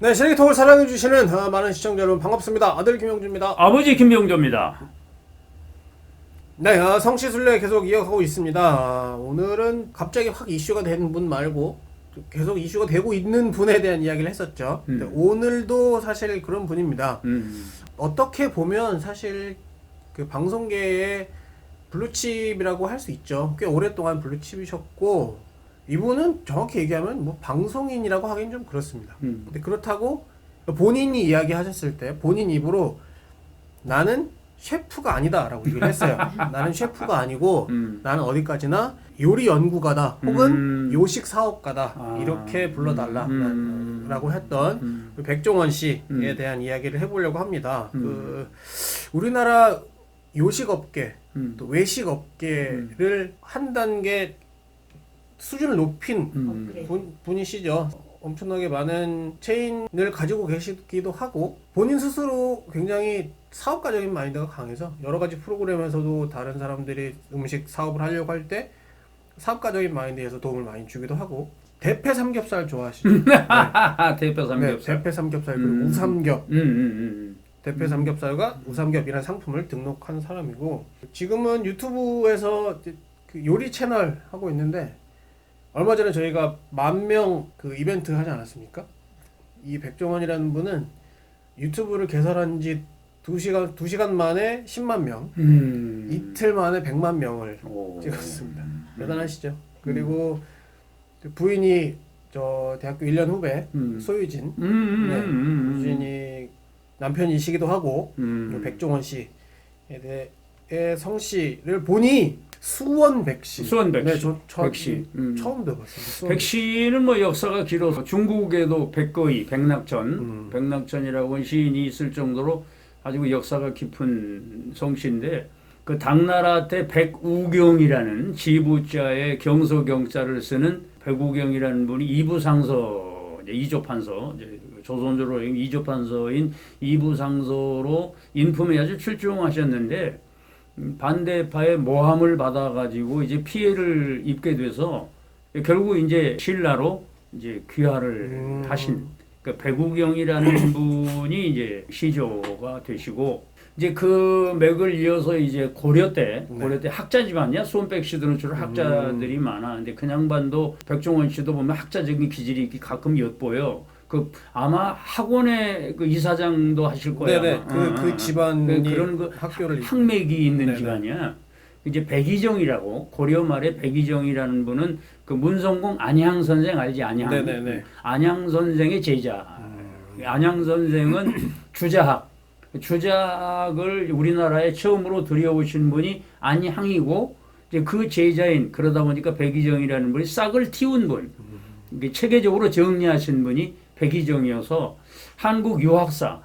네, 시래기톡을 사랑해주시는 아, 많은 시청자 여러분 반갑습니다. 아들 김영주입니다. 아버지 김병조입니다. 네, 아, 성시순례 계속 이어가고 있습니다. 아, 오늘은 갑자기 확 이슈가 된분 말고 계속 이슈가 되고 있는 분에 대한 이야기를 했었죠. 음. 근데 오늘도 사실 그런 분입니다. 음, 어떻게 보면 사실 그 방송계의 블루칩이라고 할 수 있죠. 꽤 오랫동안 블루칩이셨고 이분은 정확히 얘기하면 뭐 방송인이라고 하긴 좀 그렇습니다. 음. 근데 그렇다고 본인이 이야기하셨을 때 본인 입으로 나는 셰프가 아니다라고 얘기를 했어요. 나는 셰프가 아니고 음. 나는 어디까지나 요리 연구가다 혹은 음. 요식 사업가다 아. 이렇게 불러달라라고 음. 했던 음. 그 백종원 씨에 음. 대한 이야기를 해보려고 합니다. 음. 그 우리나라 요식업계 음. 또 외식업계를 한 단계 수준을 높인 음. 분, 분이시죠. 엄청나게 많은 체인을 가지고 계시기도 하고 본인 스스로 굉장히 사업가적인 마인드가 강해서 여러 가지 프로그램에서도 다른 사람들이 음식 사업을 하려고 할 때 사업가적인 마인드에서 도움을 많이 주기도 하고 대패 삼겹살 좋아하시죠? 네. 하하하 대표 네, 삼겹살. 대패 삼겹살 그리고 음. 우삼겹 음, 음, 대패 삼겹살과 우삼겹이라는 상품을 등록한 사람이고 지금은 유튜브에서 그 요리 채널 하고 있는데 얼마 전에 저희가 만 명 그 이벤트 하지 않았습니까? 이 백종원이라는 분은 유튜브를 개설한 지 2시간 2시간 만에 10만 명, 음. 음. 이틀 만에 100만 명을 오. 찍었습니다. 대단하시죠? 그리고 그 부인이 저 대학교 1년 후배 음. 소유진 음, 음, 네. 음, 음. 부인이 남편이시기도 하고 음. 백종원 씨에 대해 성 씨를 보니 수원백 씨. 수원백 네, 씨. 저, 저백 씨. 음. 처음 들어봤어요. 수원백 백 씨는 뭐 역사가 길어서 중국에도 백거이, 백낙천, 음. 백낙천이라고 하는 시인이 있을 정도로 아주 그 역사가 깊은 성씨인데 그 당나라 때 백우경이라는 지부자의 경서경자를 쓰는 백우경이라는 분이 이부상서 이제 이조판서 이제 조선조로 이조판서인 이부상서로 인품에 아주 출중하셨는데 음, 반대파의 모함을 받아가지고 이제 피해를 입게 돼서 결국 이제 신라로 이제 귀화를 음. 하신 그 배구경이라는 분이 이제 시조가 되시고 이제 그 맥을 이어서 이제 고려 때 네. 고려 때 학자 집안이야 수원백 씨들은 주로 학자들이 많아 근데 그 양반도 백종원 씨도 보면 학자적인 기질이 가끔 엿보여 그 아마 학원의 그 이사장도 하실 거야 네네. 아마. 그, 어, 그 어. 집안이 그- 그런 그 학교를 학맥이 있는 네네. 기관이야. 이제 백이정이라고 고려 말에 백이정이라는 분은 그 문성공 안양 선생 알지 안양. 네네네. 안양 선생의 제자. 안양 선생은 주자학. 주자학을 우리나라에 처음으로 들여오신 분이 안향이고 이제 그 제자인 그러다 보니까 백이정이라는 분이 싹을 틔운 분. 이게 체계적으로 정리하신 분이 백이정이어서 한국 유학사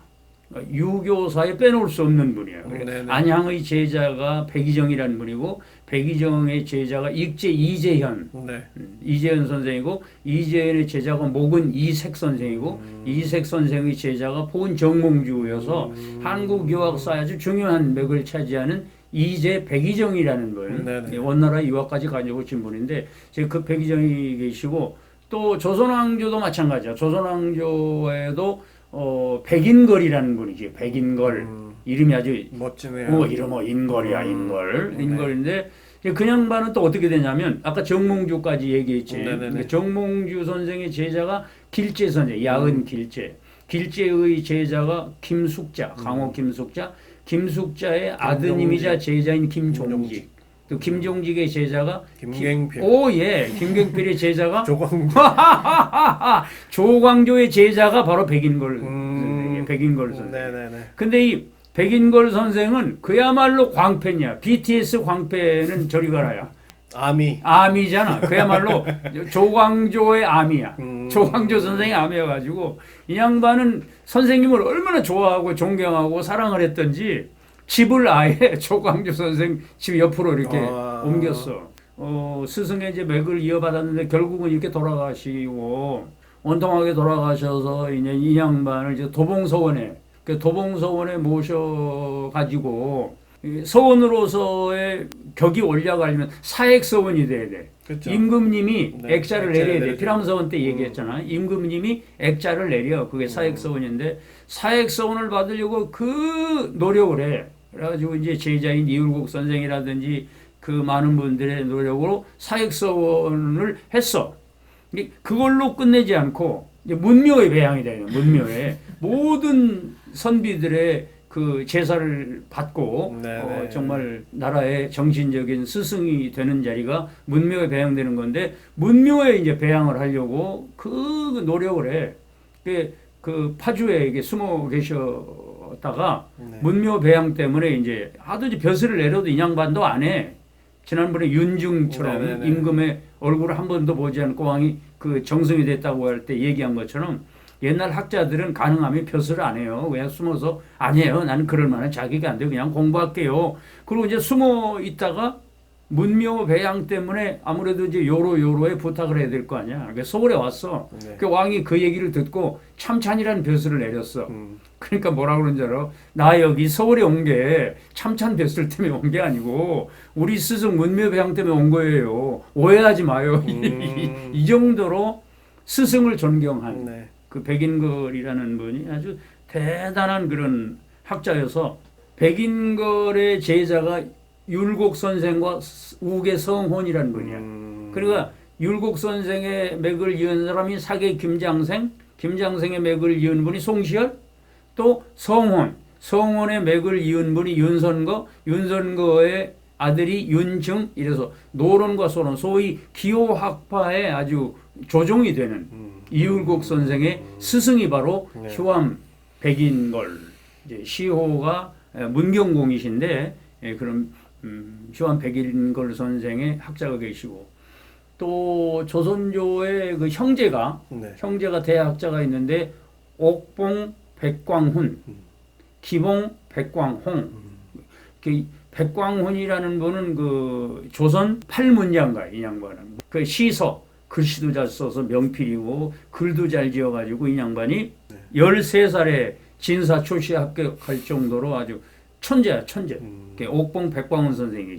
유교사에 빼놓을 수 없는 분이에요. 음, 네네. 안향의 제자가 백이정이라는 분이고 백이정의 제자가 익제 이재현 네. 음, 이재현 선생이고 이재현의 제자가 목은 이색 선생이고 음. 이색 선생의 제자가 포은 정몽주여서 음. 한국 유학사에 아주 중요한 맥을 차지하는 이재 백이정이라는 분 네네. 예, 원나라 유학까지 가져오신 분인데 지금 그 백이정이 계시고 또 조선왕조도 마찬가지야 조선왕조에도 어 백인걸이라는 분이지 백인걸 음, 이름이 아주 멋지네요. 어, 이름 뭐 인걸이야, 음, 인걸. 네. 인걸인데 이제 그 양반은 또 어떻게 되냐면 아까 정몽주까지 얘기했지. 네네네. 그러니까 정몽주 선생의 제자가 길제 선생, 야은 음. 길제. 길제의 제자가 김숙자, 강호 김숙자. 김숙자의 아드님이자 제자인 김종직. 김종직. 또 김종직의 제자가 김갱필. 오 예, 김경필의 제자가 조광. 조광조의 제자가 바로 백인걸 음. 선생이에요. 백인걸 선생. 네네네. 근데 이 백인걸 선생은 그야말로 광팬이야. BTS 광팬은 저리 가라야. 아미. 아미잖아. 그야말로 조광조의 아미야. 음. 조광조 선생의 아미여가지고 이 양반은 선생님을 얼마나 좋아하고 존경하고 사랑을 했던지 집을 아예 조광조 선생 집 옆으로 이렇게 아. 옮겼어. 어, 스승의 이제 맥을 이어받았는데 결국은 이렇게 돌아가시고 원통하게 돌아가셔서 이제 이 양반을 이제 도봉서원에 그 도봉서원에 모셔 가지고 이 서원으로서의 격이 올라가려면 사액 서원이 돼야 돼. 그렇죠. 임금님이 네, 액자를 내려야 돼. 피람서원 때 얘기했잖아. 임금님이 액자를 내려. 그게 사액 서원인데 사액 서원을 받으려고 그 노력을 해. 그래가지고 이제 제자인 이율국 선생이라든지 그 많은 분들의 노력으로 사액 서원을 했어. 그걸로 끝내지 않고 이제 문묘의 배양이 되는 문묘의 모든 선비들의 그 제사를 받고 네, 어, 네. 정말 나라의 정신적인 스승이 되는 자리가 문묘에 배양되는 건데 문묘에 이제 배양을 하려고 그 노력을 해. 그, 그 파주에 이게 숨어 계 셨다가 네. 문묘 배양 때문에 이제 하도 이제 벼슬을 내려도 인양반도 안 해. 지난번에 윤중처럼 네 네 네. 임금의 얼굴을 한 번도 보지 않고 왕이 그 정성이 됐다고 할 때 얘기한 것처럼 옛날 학자들은 가능하면 벼슬을 안 해요. 그냥 숨어서 아니에요. 나는 그럴 만한 자격이 안 돼. 그냥 공부할게요. 그리고 이제 숨어 있다가 문묘 배양 때문에 아무래도 이제 요로 요로에 부탁을 해야 될 거 아니야. 그러니까 서울에 왔어. 네. 그 왕이 그 얘기를 듣고 참찬이라는 벼슬을 내렸어. 음. 그러니까 뭐라 줄 알아? 나 여기 서울에 온 게 참찬 뱃을 때문에 온 게 아니고 우리 스승 문묘 배양 때문에 온 거예요. 오해하지 마요. 음. 이 정도로 스승을 존경한 네. 그 백인걸이라는 분이 아주 대단한 그런 학자여서 백인걸의 제자가 율곡 선생과 우계 성혼이라는 분이야. 음. 그러니까 율곡 선생의 맥을 이은 사람이 사계 김장생, 김장생의 맥을 이은 분이 송시열, 또 성혼, 성혼의 맥을 이은 분이 윤선거, 윤선거의 아들이 윤증 이래서 노론과 소론, 소위 기호학파의 아주 조종이 되는 음. 이율곡 선생의 스승이 바로 네. 휴암 백인걸 시호가 에, 문경공이신데 예, 그런 음, 휴암 백인걸 선생의 학자가 계시고 또 조선조의 그 형제가 네. 형제가 대학자가 있는데 옥봉 백광훈, 기봉 백광홍. 그 백광훈이라는 분은 그 조선 팔문장가 이 양반은 그 시서 글씨도 잘 써서 명필이고 글도 잘 지어가지고 이 양반이 네. 13살에 진사 초시에 합격할 정도로 아주 천재야 천재. 음. 그 옥봉 백광훈 선생이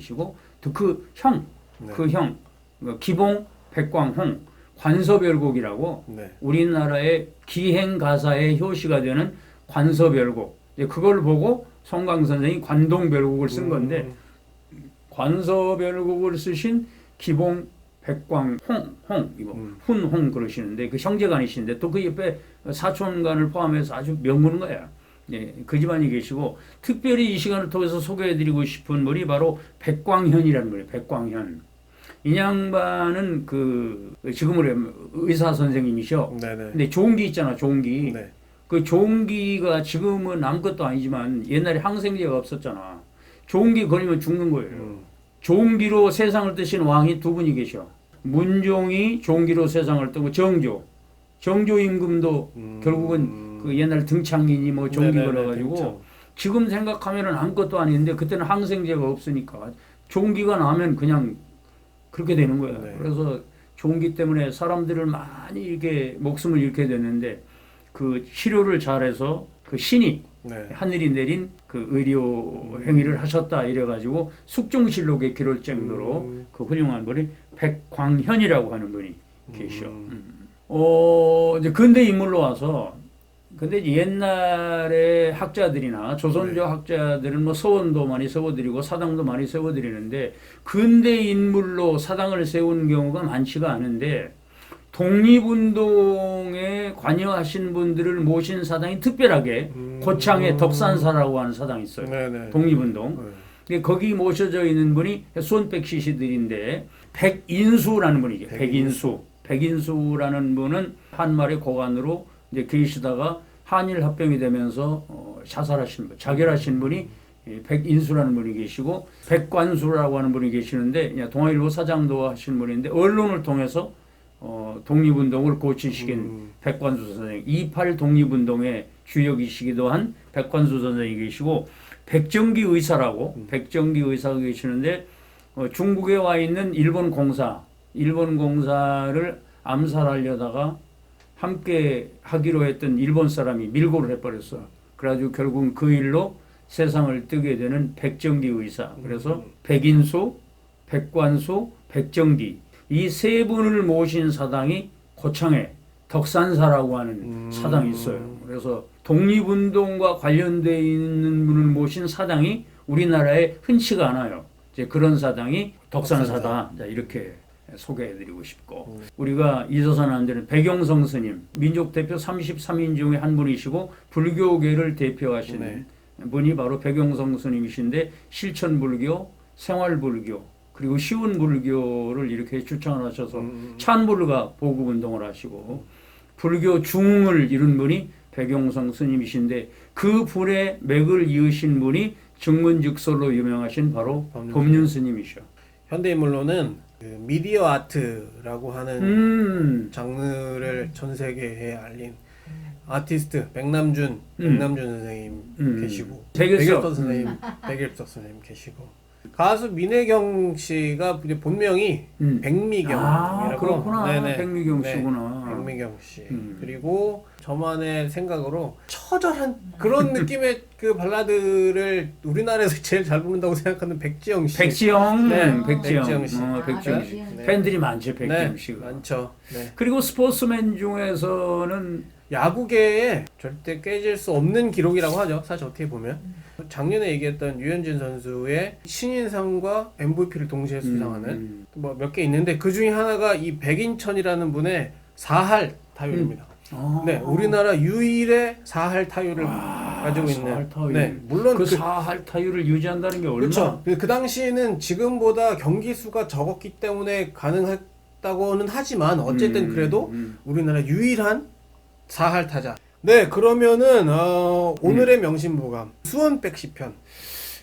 또그 형, 네. 그 형, 그 기봉 백광홍 관서별곡이라고 네. 우리나라의 기행 가사의 효시가 되는 관서별곡. 그걸 보고 송강 선생이 관동별곡을 쓴 건데 음. 관서별곡을 쓰신 기봉 백광홍 홍 이거 음. 훈홍 그러시는데 그 형제간이신데 또 그 옆에 사촌간을 포함해서 아주 명문가야. 예, 그 집안이 계시고 특별히 이 시간을 통해서 소개해드리고 싶은 분이 바로 백광현이라는 분이에요. 백광현. 이 양반은 그 지금으로 의사 선생님이셔. 네네. 근데 종기 있잖아, 종기. 네. 그 종기가 지금은 아무것도 아니지만 옛날에 항생제가 없었잖아. 종기 걸리면 죽는 거예요. 음. 종기로 세상을 뜨신 왕이 두 분이 계셔. 문종이 종기로 세상을 뜨고 정조. 정조 임금도 음. 결국은 그 옛날 등창이니 뭐 종기 네네네, 걸어가지고 등창. 지금 생각하면은 아무것도 아닌데 그때는 항생제가 없으니까 종기가 나면 그냥 그렇게 되는 거야. 네. 그래서 종기 때문에 사람들을 많이 이렇게 목숨을 잃게 됐는데 그 치료를 잘해서 그 신이 네. 하늘이 내린 그 의료 행위를 하셨다 이래가지고 숙종실록에 기를 정도로 음. 그 훌륭한 분이 백광현이라고 하는 분이 계셔. 음. 음. 어 이제 근대 인물로 와서 근데 옛날에 학자들이나 조선조 네. 학자들은 뭐 서원도 많이 세워드리고 사당도 많이 세워드리는데 근대 인물로 사당을 세운 경우가 많지가 않은데 독립운동에 관여하신 분들을 모신 사당이 특별하게 음. 고창에 덕산사라고 하는 사당이 있어요. 네네. 독립운동. 네. 근데 거기 모셔져 있는 분이 손백 시시들인데 백인수라는 분이죠. 백인수. 백인수. 백인수라는 분은 한말의 고관으로 이제 계시다가 한일 합병이 되면서 어, 자살하신 분, 자결하신 분이 이 백인수라는 분이 계시고 백관수라고 하는 분이 계시는데 동아일보 사장도 하신 분인데 언론을 통해서 어, 독립운동을 고치시킨 음. 백관수 선생, 28 독립운동의 주역이시기도 한 백관수 선생이 계시고 백정기 의사라고 음. 백정기 의사가 계시는데 어, 중국에 와 있는 일본 공사, 일본 공사를 암살하려다가 함께 하기로 했던 일본 사람이 밀고를 해버렸어. 그래가지고 결국은 그 일로 세상을 뜨게 되는 백정기 의사. 그래서 백인수, 백관수, 백정기 이 세 분을 모신 사당이 고창에 덕산사라고 하는 음. 사당이 있어요. 그래서 독립운동과 관련돼 있는 분을 모신 사당이 우리나라에 흔치가 않아요. 이제 그런 사당이 덕산사다. 자, 이렇게 소개해드리고 싶고 음. 우리가 잊어서는 안 되는 백영성 스님 민족 대표 33인 중에 한 분이시고 불교계를 대표하시는 네. 분이 바로 백영성 스님이신데 실천 불교, 생활 불교 그리고 쉬운 불교를 이렇게 추천을 하셔서 음. 찬불가 보급 운동을 하시고 불교 중흥을 이룬 분이 백용성 스님이신데 그 불의 맥을 이으신 분이 증문즉설로 유명하신 바로 법륜 스님이셔. 현대인물로는 그 미디어 아트라고 하는 음, 장르를 전 세계에 알린 아티스트 백남준 음. 백남준 선생님 음. 계시고 백일섭. 백일섭 선생님 백일섭 선생님 계시고 가수 민혜경 씨가 이제 본명이 음. 백미경이라고 아 그렇구나. 백미경 네. 씨구나. 백미경 씨 음. 그리고 저만의 생각으로 처절한 그런 느낌의 그 발라드를 우리나라에서 제일 잘 부른다고 생각하는 백지영 씨 백지영, 네, 백지영, 백지영 씨. 어, 백지영 씨. 네. 팬들이 많죠, 백지영 네, 씨가. 많죠 네. 그리고 스포츠맨 중에서는 야구계에 절대 깨질 수 없는 기록이라고 하죠. 사실 어떻게 보면 작년에 얘기했던 유현진 선수의 신인상과 MVP를 동시에 수상하는 음, 뭐몇 개 있는데 그 중에 하나가 이 백인천이라는 분의 사할 타율입니다. 아. 네, 우리나라 유일의 사할 타율을 와, 가지고 있는. 사할 타율. 네, 물론 그 그, 사할 타율을 유지한다는 게 얼마나 그렇죠. 그, 그 당시에는 지금보다 경기 수가 적었기 때문에 가능했다고는 하지만 어쨌든 음, 그래도 음. 우리나라 유일한 사할 타자. 네, 그러면은 어, 오늘의 음. 명심보감 수원 백 시편.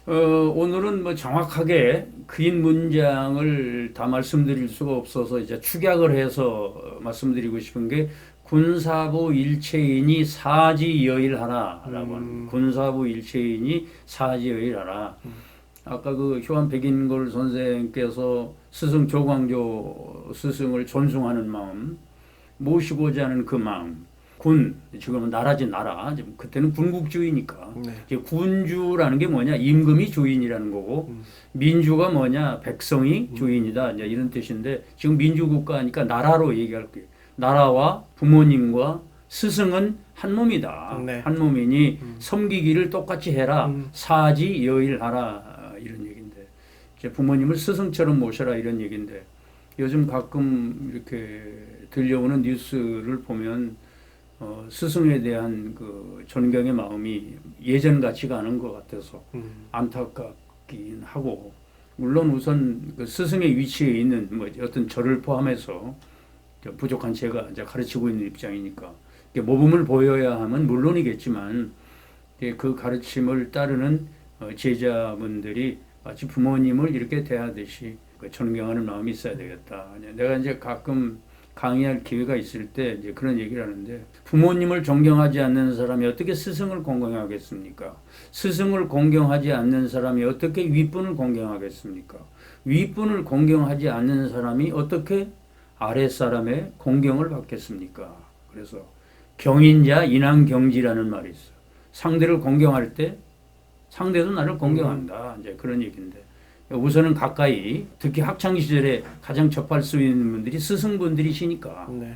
어, 오늘은 뭐 정확하게 긴 문장을 다 말씀드릴 수가 없어서 이제 축약을 해서 말씀드리고 싶은 게 군사부 일체인이 사지여일하라라고 하는 음. 군사부 일체인이 사지여일하라. 음. 아까 그 효한 백인골 선생께서 스승 조광조 스승을 존중하는 마음, 모시고자 하는 그 마음, 군 지금은 나라지 나라, 지금 그때는 군국주의니까 네. 군주라는 게 뭐냐 임금이 주인이라는 거고 음. 민주가 뭐냐 백성이 주인이다 이제 이런 뜻인데 지금 민주국가니까 나라로 얘기할 거예요. 나라와 부모님과 스승은 한 몸이다. 네. 한 몸이니 음. 섬기기를 똑같이 해라. 음. 사지 여일하라 이런 얘기인데 이제 부모님을 스승처럼 모셔라 이런 얘기인데 요즘 가끔 이렇게 들려오는 뉴스를 보면 어, 스승에 대한 그 존경의 마음이 예전 같지가 않은 것 같아서 음. 안타깝긴 하고 물론 우선 그 스승의 위치에 있는 뭐 어떤 저를 포함해서 저 부족한 제가 이제 가르치고 있는 입장이니까 모범을 보여야 하면 물론이겠지만 이제 그 가르침을 따르는 어, 제자분들이 마치 부모님을 이렇게 대하듯이 그 존경하는 마음이 있어야 되겠다. 내가 이제 가끔 강의할 기회가 있을 때 이제 그런 얘기를 하는데 부모님을 존경하지 않는 사람이 어떻게 스승을 공경하겠습니까? 스승을 공경하지 않는 사람이 어떻게 윗분을 공경하겠습니까? 윗분을 공경하지 않는 사람이 어떻게 아랫사람의 공경을 받겠습니까? 그래서 경인자 인왕경지라는 말이 있어요. 상대를 공경할 때 상대도 나를 공경한다. 이제 그런 얘기인데 우선은 가까이 특히 학창 시절에 가장 접할 수 있는 분들이 스승분들이시니까 네.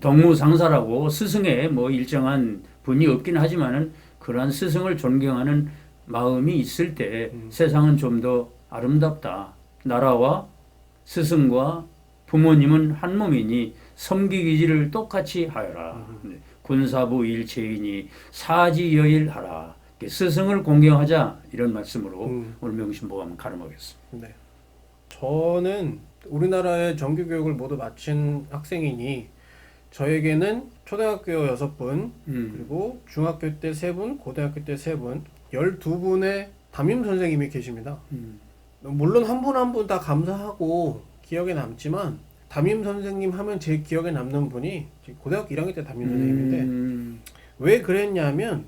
덕무상사라고 스승에 뭐 일정한 분이 없긴 하지만은 그러한 스승을 존경하는 마음이 있을 때 음. 세상은 좀 더 아름답다. 나라와 스승과 부모님은 한 몸이니 섬기기지를 똑같이 하여라. 네. 군사부 일체이니 사지여일하라. 스승을 공경하자 이런 말씀으로 음. 오늘 명심보감 을 가름하겠습니다. 네. 저는 우리나라의 정규 교육을 모두 마친 학생이니 저에게는 초등학교 여섯 분 음. 그리고 중학교 때세 분, 고등학교 때세 분, 열두 분의 담임 선생님이 계십니다. 음. 물론 한 분 한 분 다 감사하고 기억에 남지만 담임 선생님 하면 제 기억에 남는 분이 고등학교 1학년 때 담임 선생님인데 음. 왜 그랬냐면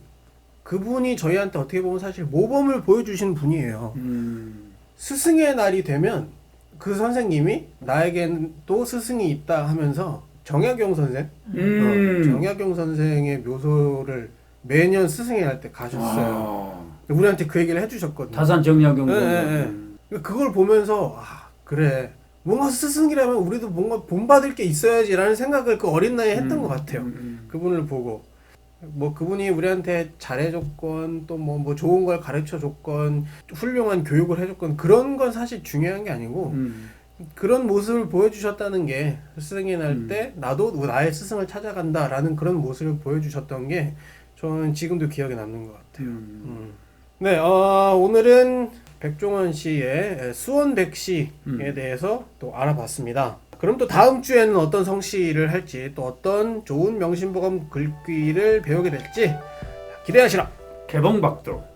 그분이 저희한테 어떻게 보면 사실 모범을 보여주신 분이에요. 음. 스승의 날이 되면 그 선생님이 나에겐 또 스승이 있다 하면서 정약용 선생, 음. 어, 정약용 선생의 묘소를 매년 스승의 날 때 가셨어요. 아. 우리한테 그 얘기를 해주셨거든요. 타산 정약용. 네, 네, 네. 음. 그걸 보면서 아 그래 뭔가 스승이라면 우리도 뭔가 본받을 게 있어야지라는 생각을 그 어린 나이에 했던 음, 것 같아요. 음, 음. 그분을 보고 뭐 그분이 우리한테 잘해줬건 또 뭐 뭐 좋은 걸 가르쳐줬건 훌륭한 교육을 해줬건 그런 건 사실 중요한 게 아니고 음. 그런 모습을 보여주셨다는 게 스승이 날 음. 때 나도 나의 스승을 찾아간다라는 그런 모습을 보여주셨던 게 저는 지금도 기억에 남는 것 같아요. 음. 음. 네, 어, 오늘은 백종원 씨의 수원백 씨에 음. 대해서 또 알아봤습니다. 그럼 또 다음 주에는 어떤 성씨를 할지 또 어떤 좋은 명심보감 글귀를 배우게 될지 기대하시라. 개봉박도.